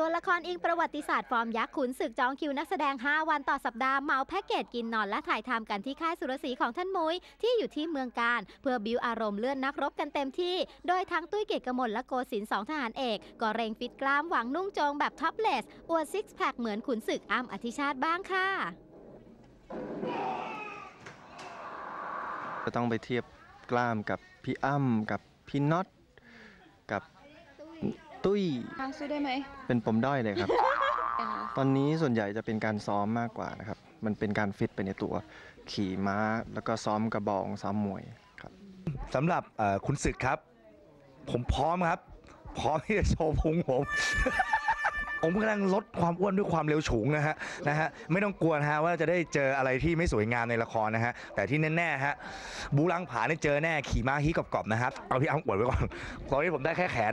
ส่วนละครอิงประวัติศาสตร์ฟอร์มยักษ์ขุนศึกจองคิวนักแสดง 5 วันต่อสัปดาห์เหมาแพ็กเกจกินนอนและถ่ายทำกันที่ค่ายสุรศรีของท่านมุ้ยที่อยู่ที่เมืองการ เพื่อบิวอารมณ์เลื่อนนักรบกันเต็มที่ โดยทั้งตุ้ยเกียรติกมลและโกศินสองทหารเอก ก็เร่งฟิตกล้ามหวังนุ่งโจงแบบท็อปเลสอวดซิกแพคเหมือนขุนศึกอ้ำอธิชาติบ้างค่ะจะต้องไปเทียบกล้ามกับพี่อ้ำกับพี่น็อตกับ ตุ้ยทางสู้ได้ไหมเป็นปมด้อยเลยครับ อ่าตอนนี้ส่วนใหญ่จะเป็นการซ้อมมากกว่านะครับ มันเป็นการฟิตไปในตัว ขี่ม้า แล้วก็ซ้อมกระบอง ซ้อมมวยครับ สำหรับเอ่อคุณศึกครับ ผมพร้อมครับ พร้อมที่จะโชว์พุงผม ผมกำลังลดความอ้วนด้วยความเร็วสูงนะฮะนะฮะไม่ต้องกลัวนะฮะว่าจะได้เจออะไรที่ไม่สวยงามในละครนะฮะแต่ที่แน่ๆฮะบูรังผาเนี่ยเจอแน่ขี่ม้าฮีกรอบๆนะครับเอาพี่อ้ำอวดไว้ก่อนตอนนี้ผมได้แค่แขน